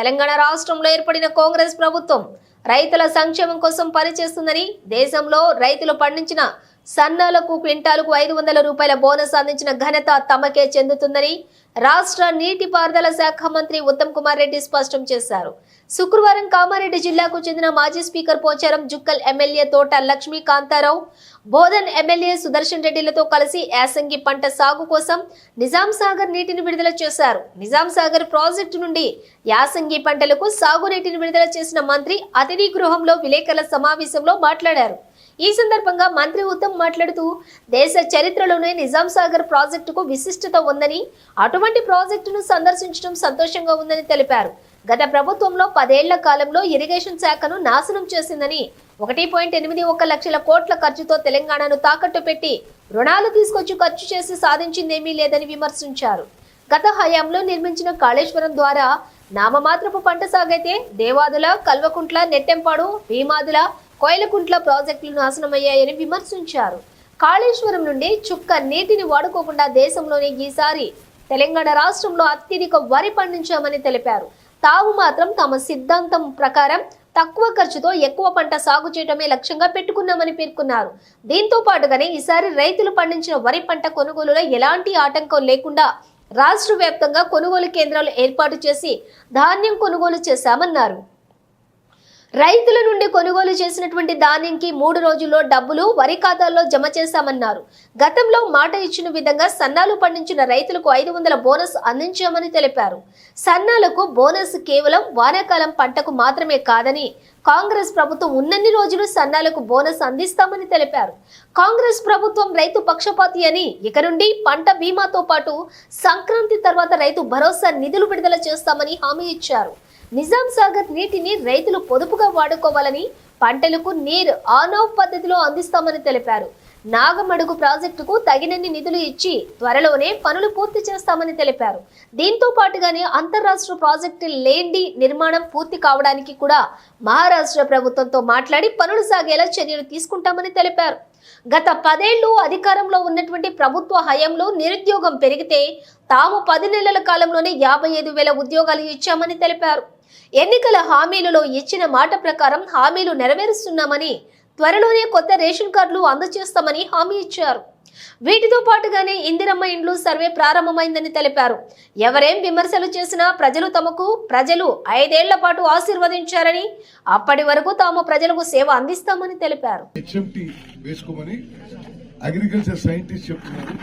తెలంగాణ రాష్ట్రంలో ఏర్పడిన కాంగ్రెస్ ప్రభుత్వం రైతుల సంక్షేమం కోసం పనిచేస్తుందని దేశంలో రైతులు పండించిన సన్నాలకు క్వింటాలకు ఐదు వందల రూపాయల బోనస్ అందించిన ఘనత తమకే చెందుతుందని రాష్ట్ర నీటిపారుదల శాఖ మంత్రి ఉత్తమ్ కుమార్ రెడ్డి స్పష్టం చేశారు. శుక్రవారం కామారెడ్డి జిల్లాకు చెందిన మాజీ speaker Pocharam Jukkal MLA Thota Lakshmi Kantharao Bodhan MLA Sudarshan రెడ్డిలతో కలిసి యాసంగి పంట సాగు కోసం నిజాం సాగర్ నీటిని విడుదల చేశారు. నిజాం సాగర్ ప్రాజెక్టు నుండి యాసంగి పంటలకు సాగునీటిని విడుదల చేసిన మంత్రి అతిథి గృహంలో విలేకరుల సమావేశంలో మాట్లాడారు. ఈ సందర్భంగా మంత్రి ఉత్తమ్ మాట్లాడుతూ దేశ చరిత్రలోనే నిజాం సాగర్ ప్రాజెక్టుకు విశిష్టత ఉందని అటువంటి ప్రాజెక్టును సందర్శించడం సంతోషంగా ఉందని తెలిపారు. గత ప్రభుత్వంలో పదేళ్ళ కాలంలో ఇరిగేషన్ శాఖను నాశనం చేసిందని ఒకటి పాయింట్ ఎనిమిది ఒక లక్షల కోట్ల ఖర్చుతో తెలంగాణను తాకట్టు పెట్టి రుణాలు తీసుకొచ్చి ఖర్చు చేసి సాధించిందేమీ లేదని విమర్శించారు. గత హయాంలో నిర్మించిన కాళేశ్వరం ద్వారా నామమాత్రపు పంట సాగైతే దేవాదుల కల్వకుంట్ల నెట్టెంపాడు భీమాదుల కోయలకుంట్ల ప్రాజెక్టులు నాశనమయ్యాయని విమర్శించారు. కాళేశ్వరం నుండి చుక్క నీటిని వాడుకోకుండా దేశంలోనే ఈసారి తెలంగాణ రాష్ట్రంలో అత్యధిక వరి పండించామని తెలిపారు. తాము మాత్రం తమ సిద్ధాంతం ప్రకారం తక్కువ ఖర్చుతో ఎక్కువ పంట సాగు చేయడమే లక్ష్యంగా పెట్టుకున్నామని పేర్కొన్నారు. దీంతో పాటుగానే ఈసారి రైతులు పండించిన వరి పంట కొనుగోలులో ఎలాంటి ఆటంకం లేకుండా రాష్ట్ర వ్యాప్తంగా కొనుగోలు కేంద్రాలు ఏర్పాటు చేసి ధాన్యం కొనుగోలు చేశామన్నారు. రైతుల నుండి కొనుగోలు చేసినటువంటి ధాన్యంకి మూడు రోజుల్లో డబ్బులు వరి ఖాతాల్లో జమ చేశామన్నారు. గతంలో మాట ఇచ్చిన విధంగా సన్నాలు పండించిన రైతులకు ఐదు వందల బోనస్ అందించామని తెలిపారు. సన్నాలకు బోనస్ కేవలం వానాకాలం పంటకు మాత్రమే కాదని కాంగ్రెస్ ప్రభుత్వం ఉన్నన్ని రోజులు సన్నాలకు బోనస్ అందిస్తామని తెలిపారు. కాంగ్రెస్ ప్రభుత్వం రైతు పక్షపాతి అని ఇక నుండి పంట బీమాతో పాటు సంక్రాంతి తర్వాత రైతు భరోసా నిధులు విడుదల చేస్తామని హామీ ఇచ్చారు. నిజాం సాగర్ నీటిని రైతులు పొదుపుగా వాడుకోవాలని పంటలకు నీరు ఆన్ ఆఫ్ పద్ధతిలో అందిస్తామని తెలిపారు. నాగమడుగు ప్రాజెక్టుకు తగినన్ని నిధులు ఇచ్చి త్వరలోనే పనులు పూర్తి చేస్తామని తెలిపారు. దీంతో పాటుగానే అంతర్రాష్ట్ర ప్రాజెక్టు లేండి నిర్మాణం పూర్తి కావడానికి కూడా మహారాష్ట్ర ప్రభుత్వంతో మాట్లాడి పనులు సాగేలా చర్యలు తీసుకుంటామని తెలిపారు. గత పదేళ్ళు అధికారంలో ఉన్నటువంటి ప్రభుత్వ హయాంలో నిరుద్యోగం పెరిగితే తాము పది నెలల కాలంలోనే యాభై ఐదు వేల ఉద్యోగాలు ఇచ్చామని తెలిపారు. ఎన్నికల హామీలలో ఇచ్చిన మాట ప్రకారం హామీలు నెరవేరుస్తున్నామని త్వరలోనే కొత్త రేషన్ కార్డులు అందజేస్తామని హామీ ఇచ్చారు. వీటితో పాటుగానే ఇందిరమ్మ ఇండ్లు సర్వే ప్రారంభమైందని తెలిపారు. ఎవరేం విమర్శలు చేసినా ప్రజలు తమకు ప్రజలు ఐదేళ్ళ పాటు ఆశీర్వదించారని అప్పటి వరకు తాము ప్రజలకు సేవ అందిస్తామని తెలిపారు. అగ్రికల్చర్ సైంటిస్ట్ చెప్తున్నారు.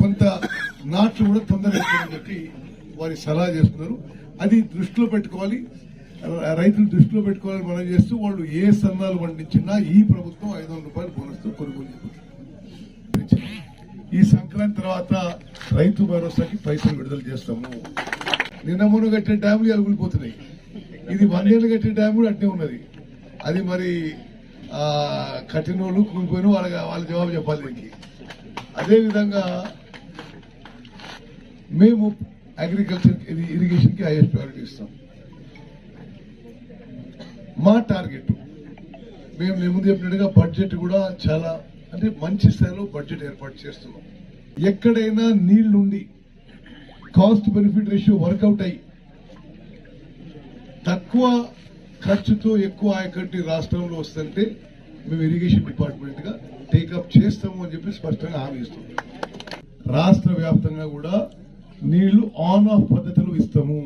కొంత నాట్లు కూడా తొందరగా వారి సలహా చేస్తున్నారు. అది దృష్టిలో పెట్టుకోవాలి. రైతులు దృష్టిలో పెట్టుకోవాలని మనం చేస్తూ వాళ్ళు ఏ సన్నాలు పండించినా ఈ ప్రభుత్వం ఐదు వందల రూపాయలు బోనస్తో కొనుగోలు ఈ సంక్రాంతి తర్వాత రైతు భరోసాకి పైసలు విడుదల చేస్తాము. నిన్న మొన్న కట్టిన డ్యాములు అలుగులిపోతున్నాయి ఇది వందేళ్ళు కట్టే డ్యామ్ కూడా అట్నే ఉన్నది. అది మరి ఆ, కట్టిన వాళ్ళు కూలిపోయిన వాళ్ళ వాళ్ళ జవాబు చెప్పాలి దీనికి. అదేవిధంగా మేము అగ్రికల్చర్ ఇరిగేషన్కి హైయెస్ట్ ప్రయారిటీ ఇస్తాం. మా టార్గెట్ మేము ముందు చెప్పినట్టుగా బడ్జెట్ కూడా చాలా అంటే మంచి స్థాయిలో బడ్జెట్ ఏర్పాటు చేస్తున్నాం. ఎక్కడైనా నీళ్ళుండి cost benefit ratio work out అయ్యి తక్కువ ఖర్చుతో ఎక్కువ ఆయకట్టి రాష్ట్రంలో వస్తుంటే మేము ఇరిగేషన్ డిపార్ట్మెంట్గా టేకప్ చేస్తాము అని చెప్పి స్పష్టంగా హామీ ఇస్తున్నాం. రాష్ట్ర వ్యాప్తంగా కూడా నీళ్ళు ఆన్ ఆఫ్ పద్ధతిలో ఇస్తాము.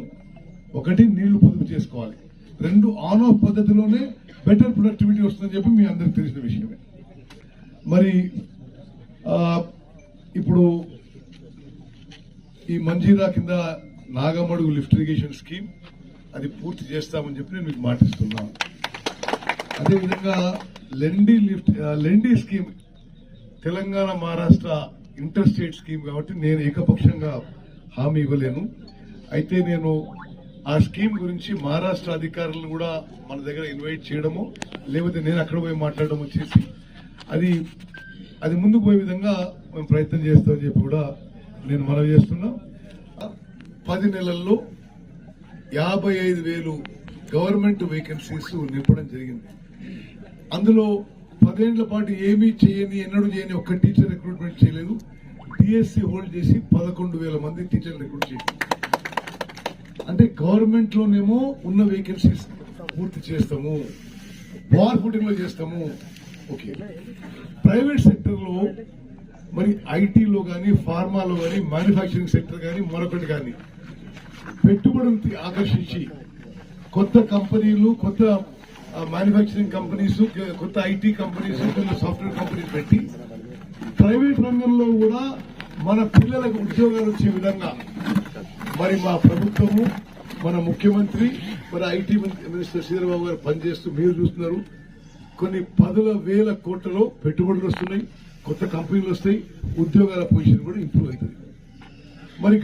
ఒకటి నీళ్ళు పొదుపు చేసుకోవాలి. రెండు ఆన్ ఆఫ్ పద్ధతిలోనే బెటర్ ప్రొడక్టివిటీ వస్తుందని చెప్పి మీ అందరికి తెలిసిన విషయమే. మరి ఇప్పుడు ఈ మంజీరా కింద నాగమడుగు లిఫ్ట్ ఇరిగేషన్ స్కీమ్ అది పూర్తి చేస్తామని చెప్పి నేను మీకు మాటిస్తున్నాను అదేవిధంగా Lendi lift Lendi scheme Telangana Maharashtra inter state scheme కాబట్టి నేను ఏకపక్షంగా హామీ ఇవ్వలేను. అయితే నేను ఆ స్కీమ్ గురించి మహారాష్ట్ర అధికారులను కూడా మన దగ్గర ఇన్వైట్ చేయడము లేకపోతే నేను అక్కడ పోయి మాట్లాడడము చేసి అది అది ముందుకు పోయే విధంగా మేము ప్రయత్నం చేస్తామని చెప్పి కూడా నేను మనవి చేస్తున్నా. పది నెలల్లో యాభై ఐదు వేలు గవర్నమెంట్ వేకెన్సీస్ నింపడం జరిగింది. అందులో పదేళ్ళ పాటు ఏమీ చేయని ఎన్నడూ చేయని ఒక్క టీచర్ రిక్రూట్మెంట్ చేయలేదు. డిఎస్సి హోల్డ్ చేసి పదకొండు వేల మంది టీచర్లు రిక్రూట్ చేసింది అంటే గవర్నమెంట్ లోనేమో ఉన్న వేకెన్సీస్ పూర్తి చేస్తాము వార్ ఫుటింగ్లో చేస్తాము. ఓకే ప్రైవేట్ సెక్టర్లో మరి ఐటీలో కానీ ఫార్మాలో కానీ మ్యానుఫ్యాక్చరింగ్ సెక్టర్ కానీ మరొకటి కానీ పెట్టుబడులు ఆకర్షించి కొత్త కంపెనీలు కొత్త మ్యానుఫ్యాక్చరింగ్ కంపెనీస్ కొత్త ఐటీ కంపెనీస్ కొన్ని సాఫ్ట్వేర్ కంపెనీస్ పెట్టి ప్రైవేట్ రంగంలో కూడా మన పిల్లలకు ఉద్యోగాలు వచ్చే విధంగా మరి మా ప్రభుత్వము మన ముఖ్యమంత్రి మరి ఐటీ మినిస్టర్ శ్రీధరబాబు గారు పనిచేస్తూ మీరు చూస్తున్నారు. కొన్ని పదుల వేల కోట్లలో పెట్టుబడులు వస్తున్నాయి కొత్త కంపెనీలు వస్తాయి ఉద్యోగాల పొజిషన్ కూడా ఇంప్రూవ్ అవుతుంది. మరి